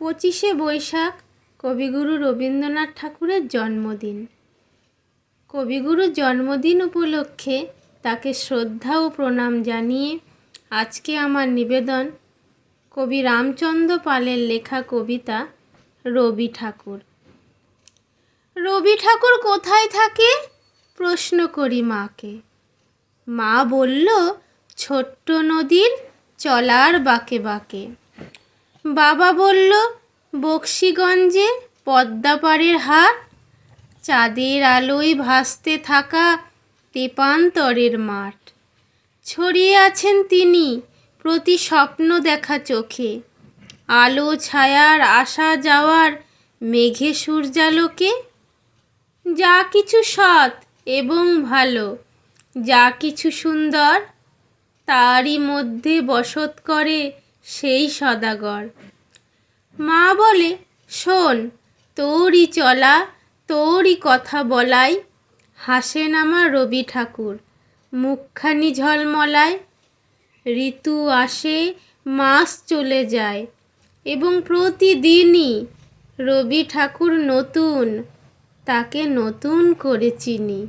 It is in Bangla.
পঁচিশে বৈশাখ কবিগুরু রবীন্দ্রনাথ ঠাকুরের জন্মদিন। কবিগুরুর জন্মদিন উপলক্ষে তাকে শ্রদ্ধা ও প্রণাম জানিয়ে আজকে আমার নিবেদন কবি রামচন্দ্র পালের লেখা কবিতা রবি ঠাকুর। রবি ঠাকুর কোথায় থাকে? প্রশ্ন করি মাকে। মা বলল, ছোট্ট নদীর চলার বাঁকে বাঁকে। বাবা বলল, বক্সিগঞ্জে পদ্মাপাড়ের হাট চাঁদের আলোয় ভাসতে থাকা তেপান্তরের মাঠ। ছড়িয়ে আছেন তিনি প্রতি স্বপ্ন দেখা চোখে। আলো ছায়ার আসা যাওয়ার মেঘে সূর্যালোকে। যা কিছু সৎ এবং ভালো, যা কিছু সুন্দর, তারই মধ্যে বসত করে সেই সদাগর। মা বলে, শোন, তোরই চলা, তোরই কথা বলাই, হাসেন আমার রবি ঠাকুর, মুখখানি ঝলমলায়, ঋতু আসে, মাস চলে যায়, এবং প্রতিদিনই রবি ঠাকুর নতুন, তাকে নতুন করে চিনি।